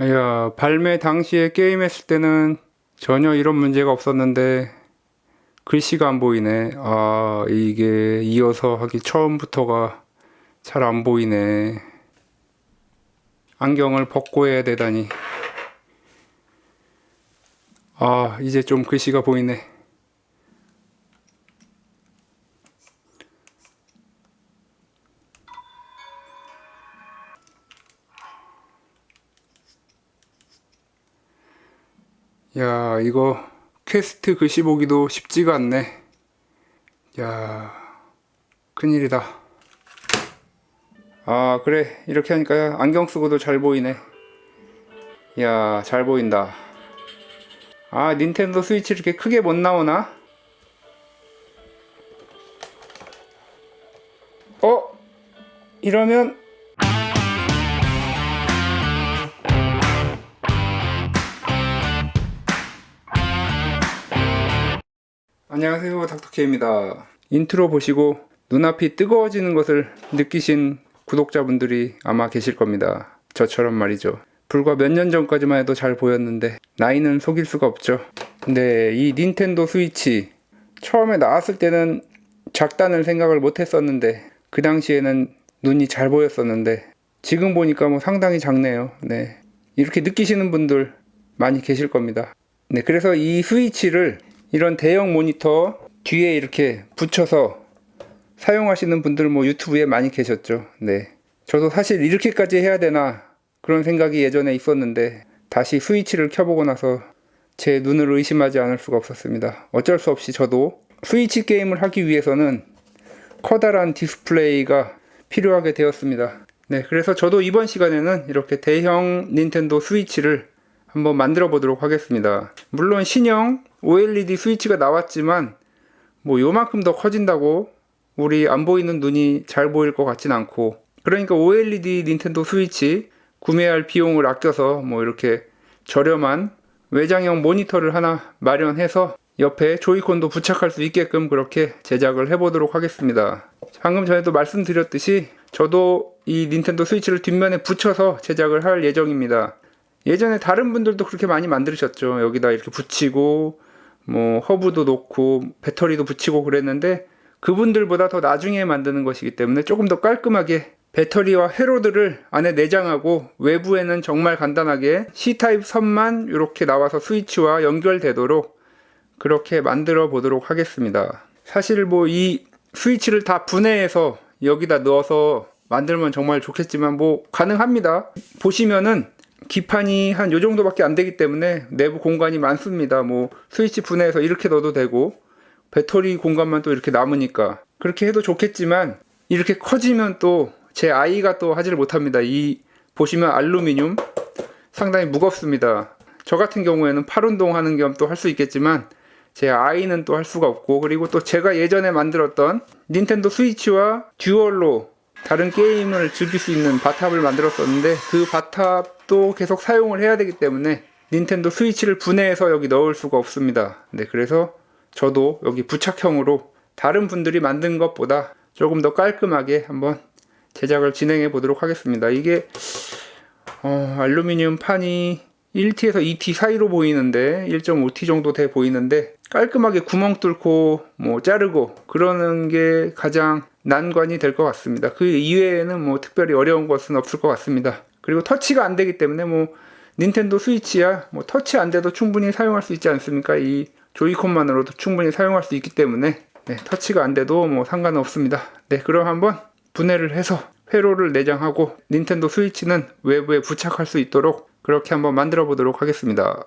야, 발매 당시에 게임했을 때는 전혀 이런 문제가 없었는데 글씨가 안 보이네. 아, 이게 이어서 하기 처음부터가 잘 안 보이네. 안경을 벗고 해야 되다니. 아, 이제 좀 글씨가 보이네. 야, 이거 퀘스트 글씨 보기도 쉽지가 않네. 야, 큰일이다. 아, 그래. 이렇게 하니까 안경 쓰고도 잘 보이네. 야, 잘 보인다. 아, 닌텐도 스위치 이렇게 크게 못 나오나? 어? 이러면 안녕하세요 닥터케입니다. 인트로 보시고 눈앞이 뜨거워지는 것을 느끼신 구독자분들이 아마 계실 겁니다. 저처럼 말이죠. 불과 몇 년 전까지만 해도 잘 보였는데 나이는 속일 수가 없죠. 근데 이 닌텐도 스위치 처음에 나왔을 때는 작다는 생각을 못 했었는데 그 당시에는 눈이 잘 보였었는데 지금 보니까 뭐 상당히 작네요. 네. 이렇게 느끼시는 분들 많이 계실 겁니다. 네 그래서 이 스위치를 이런 대형 모니터 뒤에 이렇게 붙여서 사용하시는 분들 뭐 유튜브에 많이 계셨죠. 네. 저도 사실 이렇게까지 해야 되나 그런 생각이 예전에 있었는데 다시 스위치를 켜보고 나서 제 눈을 의심하지 않을 수가 없었습니다. 어쩔 수 없이 저도 스위치 게임을 하기 위해서는 커다란 디스플레이가 필요하게 되었습니다. 네, 그래서 저도 이번 시간에는 이렇게 대형 닌텐도 스위치를 한번 만들어 보도록 하겠습니다. 물론 신형 OLED 스위치가 나왔지만 뭐 요만큼 더 커진다고 우리 안 보이는 눈이 잘 보일 것 같진 않고 그러니까 OLED 닌텐도 스위치 구매할 비용을 아껴서 뭐 이렇게 저렴한 외장형 모니터를 하나 마련해서 옆에 조이콘도 부착할 수 있게끔 그렇게 제작을 해보도록 하겠습니다. 방금 전에도 말씀드렸듯이 저도 이 닌텐도 스위치를 뒷면에 붙여서 제작을 할 예정입니다. 예전에 다른 분들도 그렇게 많이 만드셨죠. 여기다 이렇게 붙이고 뭐 허브도 놓고 배터리도 붙이고 그랬는데 그분들보다 더 나중에 만드는 것이기 때문에 조금 더 깔끔하게 배터리와 회로들을 안에 내장하고 외부에는 정말 간단하게 C타입 선만 이렇게 나와서 스위치와 연결되도록 그렇게 만들어 보도록 하겠습니다. 사실 뭐 이 스위치를 다 분해해서 여기다 넣어서 만들면 정말 좋겠지만 뭐 가능합니다. 보시면은 기판이 한 요 정도밖에 안 되기 때문에 내부 공간이 많습니다. 뭐 스위치 분해해서 이렇게 넣어도 되고 배터리 공간만 또 이렇게 남으니까 그렇게 해도 좋겠지만 이렇게 커지면 또 제 아이가 또 하지를 못합니다. 이 보시면 알루미늄 상당히 무겁습니다. 저 같은 경우에는 팔 운동하는 겸 또 할 수 있겠지만 제 아이는 또 할 수가 없고 그리고 또 제가 예전에 만들었던 닌텐도 스위치와 듀얼로 다른 게임을 즐길 수 있는 바탑을 만들었었는데 그 바탑 도 계속 사용을 해야 되기 때문에 닌텐도 스위치를 분해해서 여기 넣을 수가 없습니다. 네, 그래서 저도 여기 부착형으로 다른 분들이 만든 것보다 조금 더 깔끔하게 한번 제작을 진행해 보도록 하겠습니다. 이게 어, 알루미늄 판이 1T에서 2T 사이로 보이는데 1.5T 정도 돼 보이는데 깔끔하게 구멍 뚫고 뭐 자르고 그러는 게 가장 난관이 될 것 같습니다. 그 이외에는 뭐 특별히 어려운 것은 없을 것 같습니다. 그리고 터치가 안 되기 때문에 뭐 닌텐도 스위치야 뭐 터치 안 돼도 충분히 사용할 수 있지 않습니까? 이 조이콘만으로도 충분히 사용할 수 있기 때문에 네, 터치가 안 돼도 뭐 상관은 없습니다. 네, 그럼 한번 분해를 해서 회로를 내장하고 닌텐도 스위치는 외부에 부착할 수 있도록 그렇게 한번 만들어 보도록 하겠습니다.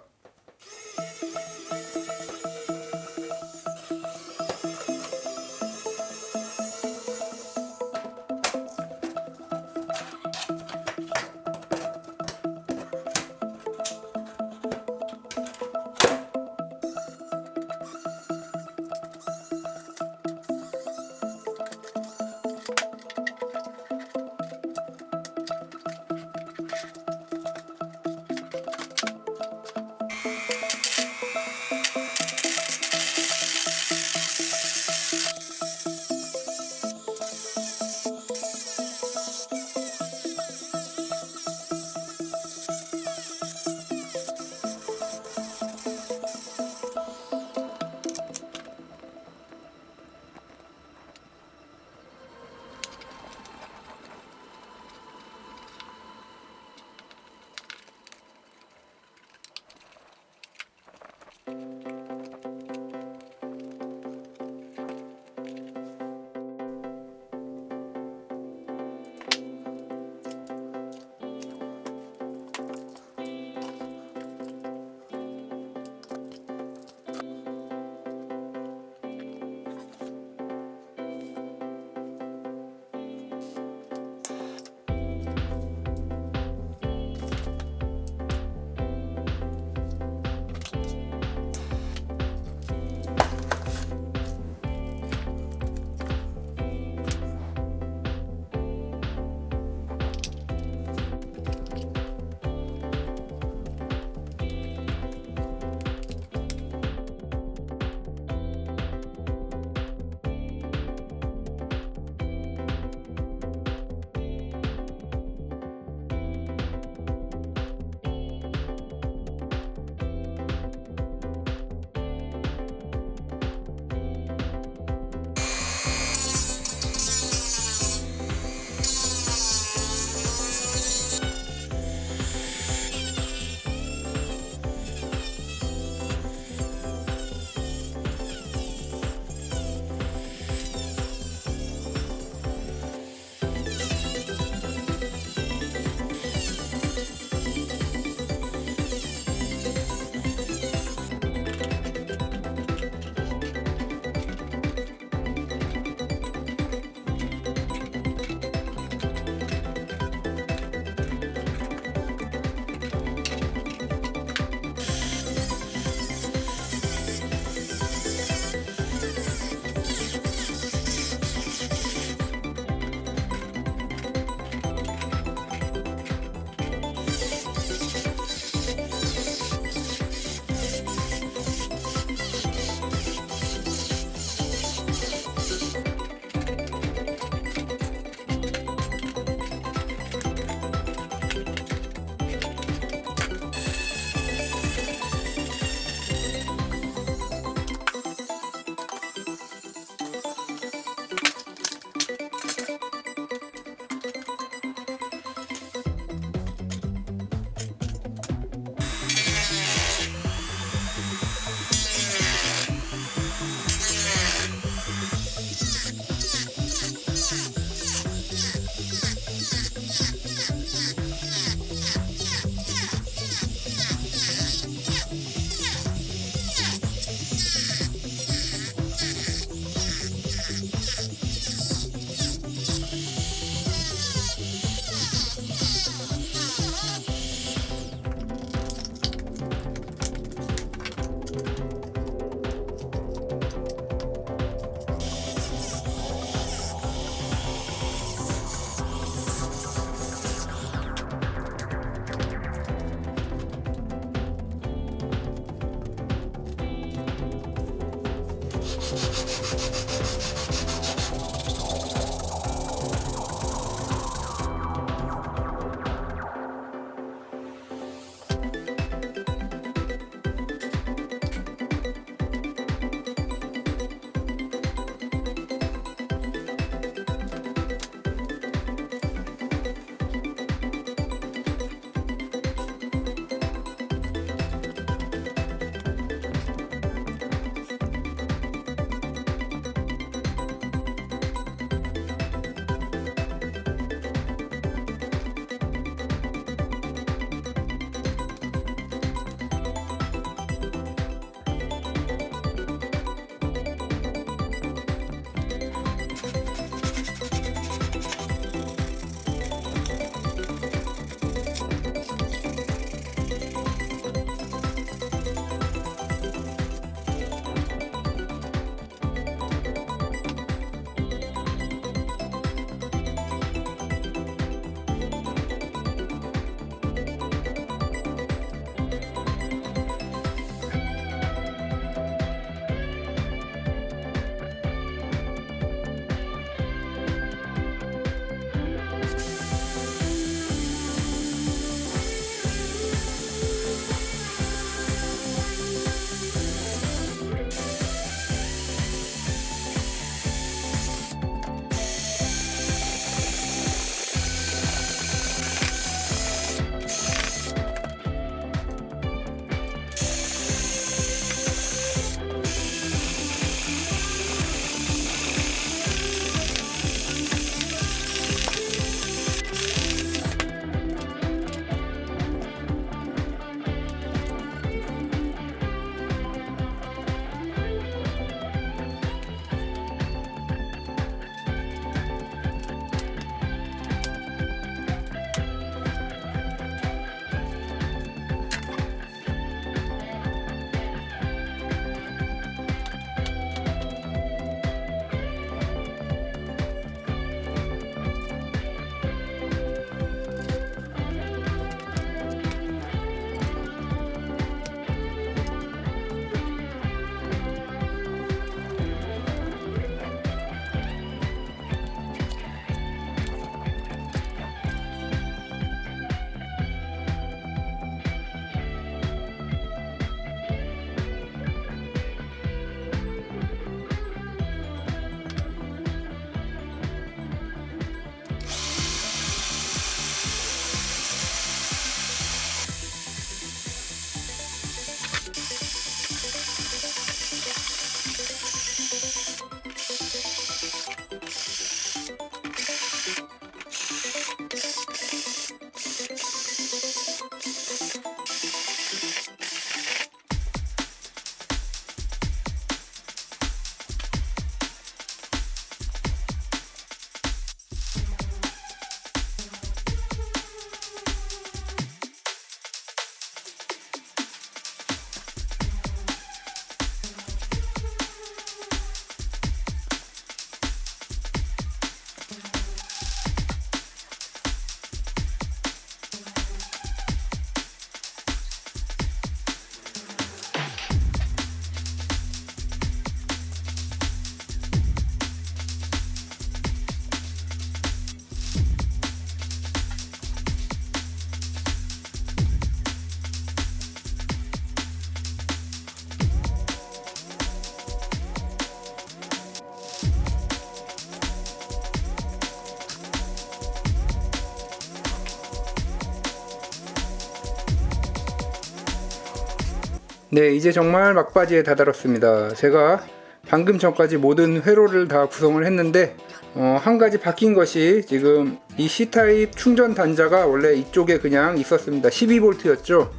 네, 이제 정말 막바지에 다다랐습니다. 제가 방금 전까지 모든 회로를 다 구성을 했는데 어, 한 가지 바뀐 것이 지금 이 C타입 충전 단자가 원래 이쪽에 그냥 있었습니다. 12V였죠.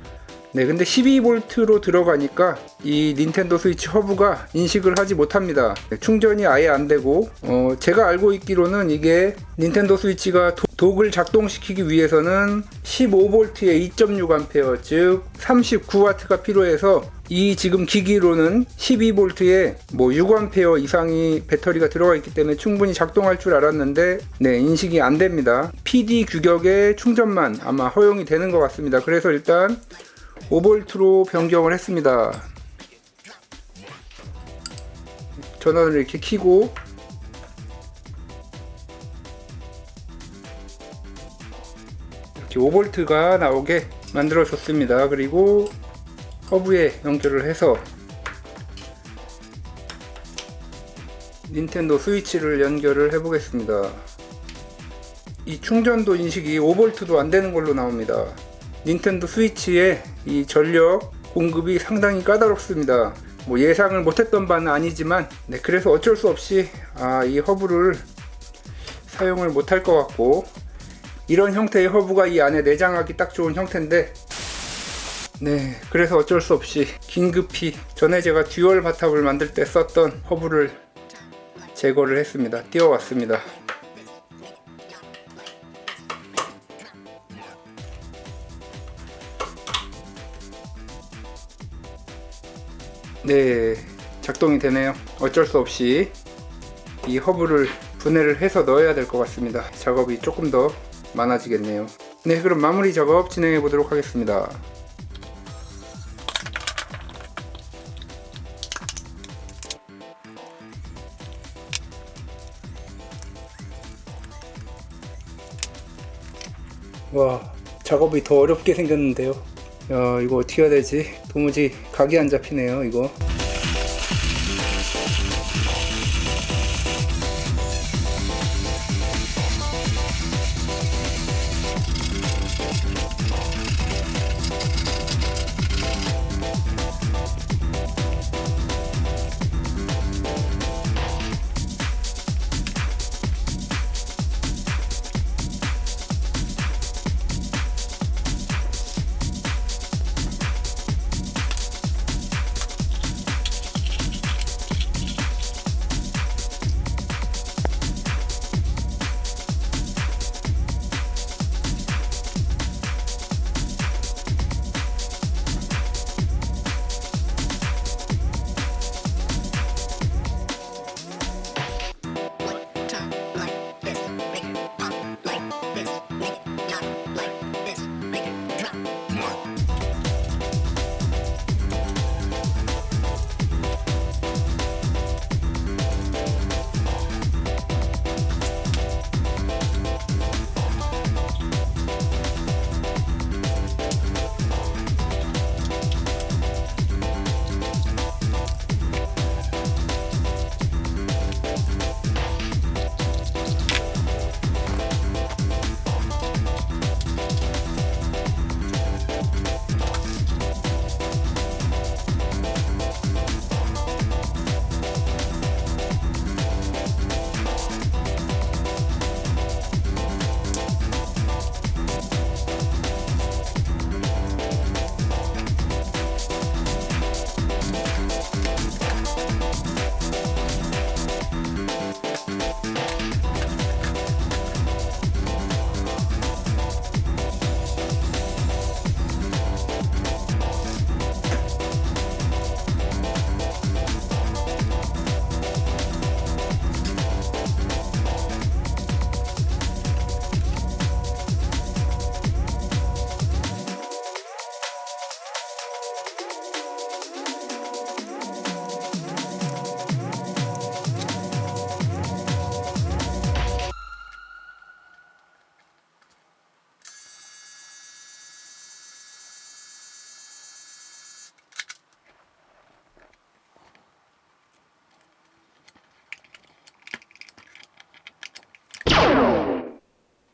네, 근데 12V로 들어가니까 이 닌텐도 스위치 허브가 인식을 하지 못합니다. 네, 충전이 아예 안 되고, 어, 제가 알고 있기로는 이게 닌텐도 스위치가 도, 독을 작동시키기 위해서는 15V에 2.6A, 즉 39W가 필요해서 이 지금 기기로는 12V에 뭐 6A 이상이 배터리가 들어가 있기 때문에 충분히 작동할 줄 알았는데, 네, 인식이 안 됩니다. PD 규격의 충전만 아마 허용이 되는 것 같습니다. 그래서 일단 5V로 변경을 했습니다. 전원을 이렇게 켜고 이렇게 5V가 나오게 만들어 줬습니다. 그리고 허브에 연결을 해서 닌텐도 스위치를 연결을 해 보겠습니다. 이 충전도 인식이 5V도 안 되는 걸로 나옵니다. 닌텐도 스위치의 이 전력 공급이 상당히 까다롭습니다. 뭐 예상을 못했던 바는 아니지만, 네, 그래서 어쩔 수 없이 아, 이 허브를 사용을 못할 것 같고, 이런 형태의 허브가 이 안에 내장하기 딱 좋은 형태인데, 네, 그래서 어쩔 수 없이 긴급히 전에 제가 듀얼 바탑을 만들 때 썼던 허브를 제거를 했습니다. 띄워왔습니다. 네, 작동이 되네요. 어쩔 수 없이 이 허브를 분해를 해서 넣어야 될 것 같습니다. 작업이 조금 더 많아지겠네요. 네, 그럼 마무리 작업 진행해 보도록 하겠습니다. 와, 작업이 더 어렵게 생겼는데요. 야, 이거 어떻게 해야 되지? 도무지 각이 안 잡히네요, 이거.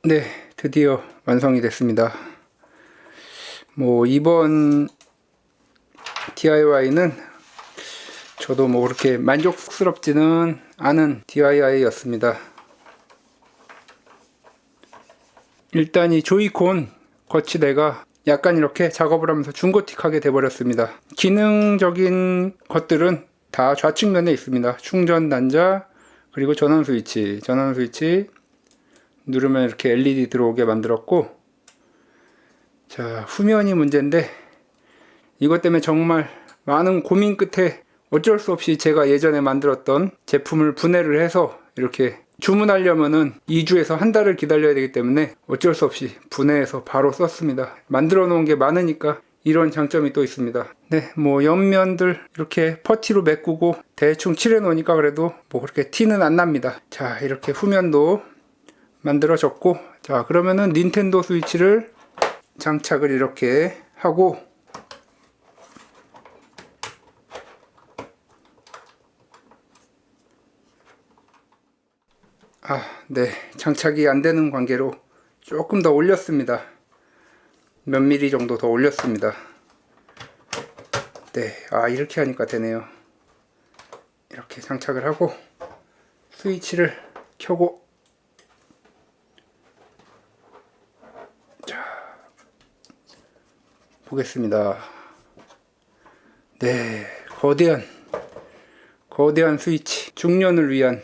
네, 드디어 완성이 됐습니다. 뭐 이번 DIY는 저도 뭐 그렇게 만족스럽지는 않은 DIY였습니다. 일단 이 조이콘 거치대가 약간 이렇게 작업을 하면서 중고틱하게 돼버렸습니다. 기능적인 것들은 다 좌측면에 있습니다. 충전 단자 그리고 전원 스위치, 전원 스위치 누르면 이렇게 LED 들어오게 만들었고 자 후면이 문제인데 이것 때문에 정말 많은 고민 끝에 어쩔 수 없이 제가 예전에 만들었던 제품을 분해를 해서 이렇게 주문하려면은 2주에서 한 달을 기다려야 되기 때문에 어쩔 수 없이 분해해서 바로 썼습니다. 만들어 놓은 게 많으니까 이런 장점이 또 있습니다. 네, 뭐 옆면들 이렇게 퍼티로 메꾸고 대충 칠해 놓으니까 그래도 뭐 그렇게 티는 안 납니다. 자, 이렇게 후면도 만들어졌고 자, 그러면은 닌텐도 스위치를 장착을 이렇게 하고 아, 네. 장착이 안 되는 관계로 조금 더 올렸습니다. 몇 미리 정도 더 올렸습니다. 네. 아, 이렇게 하니까 되네요. 이렇게 장착을 하고 스위치를 켜고 보겠습니다. 네. 거대한 거대한 스위치 중년을 위한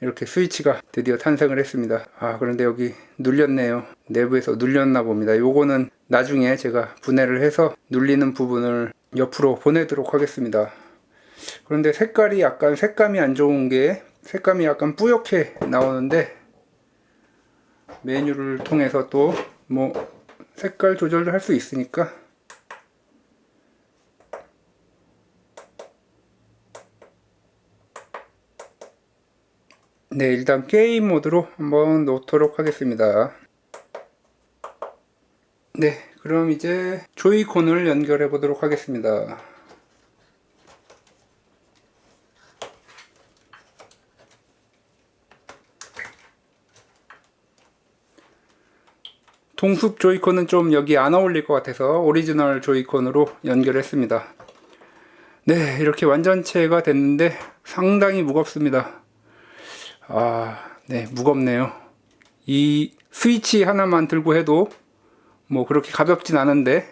이렇게 스위치가 드디어 탄생을 했습니다. 아, 그런데 여기 눌렸네요. 내부에서 눌렸나 봅니다. 요거는 나중에 제가 분해를 해서 눌리는 부분을 옆으로 보내도록 하겠습니다. 그런데 색깔이 약간 색감이 안 좋은 게 색감이 약간 뿌옇게 나오는데 메뉴를 통해서 또 뭐 색깔 조절을 할 수 있으니까 네, 일단 게임 모드로 한번 놓도록 하겠습니다. 네, 그럼 이제 조이콘을 연결해 보도록 하겠습니다. 동숲 조이콘은 좀 여기 안 어울릴 것 같아서 오리지널 조이콘으로 연결했습니다. 네, 이렇게 완전체가 됐는데 상당히 무겁습니다. 아, 네, 무겁네요. 이 스위치 하나만 들고 해도 뭐 그렇게 가볍진 않은데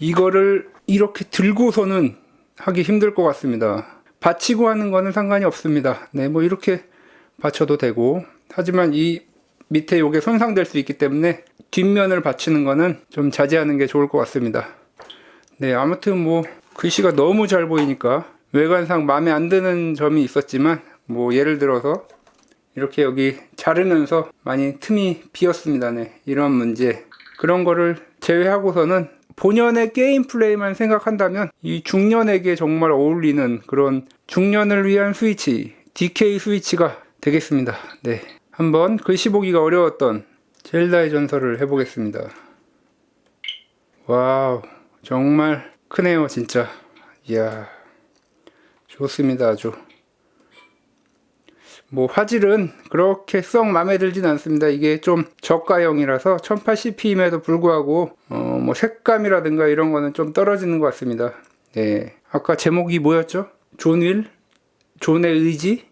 이거를 이렇게 들고서는 하기 힘들 것 같습니다. 받치고 하는 거는 상관이 없습니다. 네, 뭐 이렇게 받쳐도 되고 하지만 이 밑에 요게 손상될 수 있기 때문에 뒷면을 받치는 거는 좀 자제하는 게 좋을 것 같습니다. 네, 아무튼 뭐 글씨가 너무 잘 보이니까 외관상 마음에 안 드는 점이 있었지만 뭐 예를 들어서 이렇게 여기 자르면서 많이 틈이 비었습니다. 네. 이런 문제. 그런 거를 제외하고서는 본연의 게임 플레이만 생각한다면 이 중년에게 정말 어울리는 그런 중년을 위한 스위치, DK 스위치가 되겠습니다. 네. 한번 글씨 보기가 어려웠던 젤다의 전설을 해보겠습니다. 와우, 정말 크네요, 진짜. 이야, 좋습니다, 아주. 뭐 화질은 그렇게 썩 마음에 들진 않습니다. 이게 좀 저가형이라서 1080p임에도 불구하고 어 뭐 색감이라든가 이런 거는 좀 떨어지는 것 같습니다. 네. 아까 제목이 뭐였죠? 존윌? 존의 의지?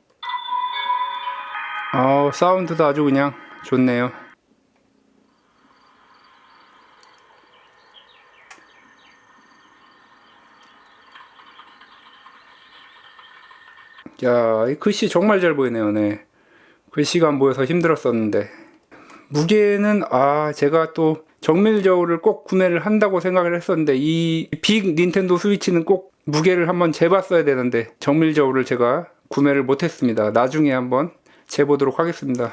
어 사운드도 아주 그냥 좋네요. 야, 이 글씨 정말 잘 보이네요. 네. 글씨가 안 보여서 힘들었었는데. 무게는, 아, 제가 또 정밀 저울을 꼭 구매를 한다고 생각을 했었는데, 이 빅 닌텐도 스위치는 꼭 무게를 한번 재봤어야 되는데, 정밀 저울을 제가 구매를 못했습니다. 나중에 한번 재보도록 하겠습니다.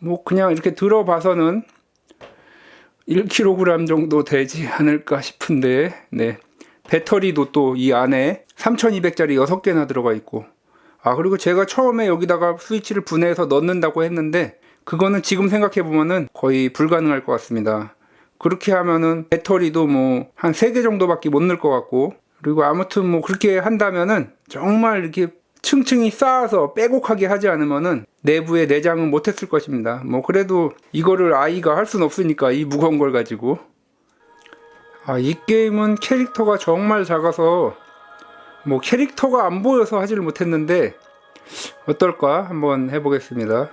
뭐, 그냥 이렇게 들어봐서는 1kg 정도 되지 않을까 싶은데, 네. 배터리도 또 이 안에 3200짜리 6개나 들어가 있고, 아, 그리고 제가 처음에 여기다가 스위치를 분해해서 넣는다고 했는데, 그거는 지금 생각해 보면은 거의 불가능할 것 같습니다. 그렇게 하면은 배터리도 뭐 한 3개 정도밖에 못 넣을 것 같고, 그리고 아무튼 뭐 그렇게 한다면은 정말 이렇게 층층이 쌓아서 빼곡하게 하지 않으면은 내부에 내장은 못했을 것입니다. 뭐 그래도 이거를 아이가 할 수는 없으니까 이 무거운 걸 가지고. 아, 이 게임은 캐릭터가 정말 작아서 뭐 캐릭터가 안 보여서 하지를 못했는데 어떨까 한번 해보겠습니다.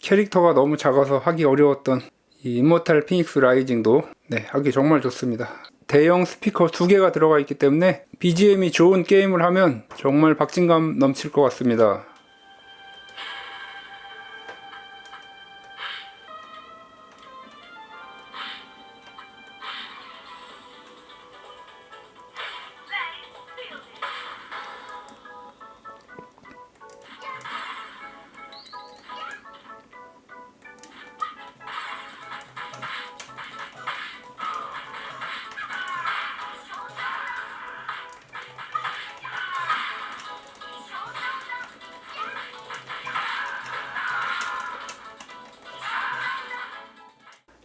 캐릭터가 너무 작아서 하기 어려웠던 이 이모탈 피닉스 라이징도 네, 하기 정말 좋습니다. 대형 스피커 두 개가 들어가 있기 때문에 BGM이 좋은 게임을 하면 정말 박진감 넘칠 것 같습니다.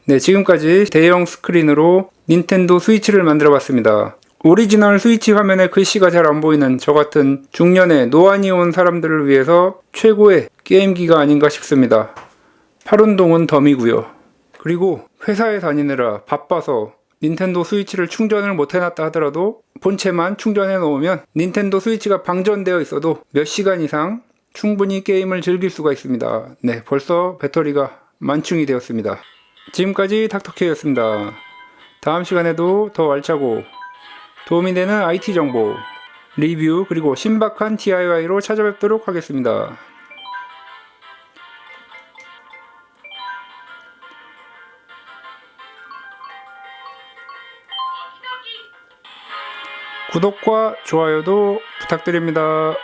네, 지금까지 대형 스크린으로 닌텐도 스위치를 만들어 봤습니다. 오리지널 스위치 화면에 글씨가 잘 안 보이는 저 같은 중년의 노안이 온 사람들을 위해서 최고의 게임기가 아닌가 싶습니다. 팔운동은 덤이고요. 그리고 회사에 다니느라 바빠서 닌텐도 스위치를 충전을 못 해놨다 하더라도 본체만 충전해 놓으면 닌텐도 스위치가 방전되어 있어도 몇 시간 이상 충분히 게임을 즐길 수가 있습니다. 네, 벌써 배터리가 만충이 되었습니다. 지금까지 닥터케였습니다. 다음 시간에도 더 알차고 도움이 되는 IT 정보, 리뷰, 그리고 신박한 DIY로 찾아뵙도록 하겠습니다. 구독과 좋아요도 부탁드립니다.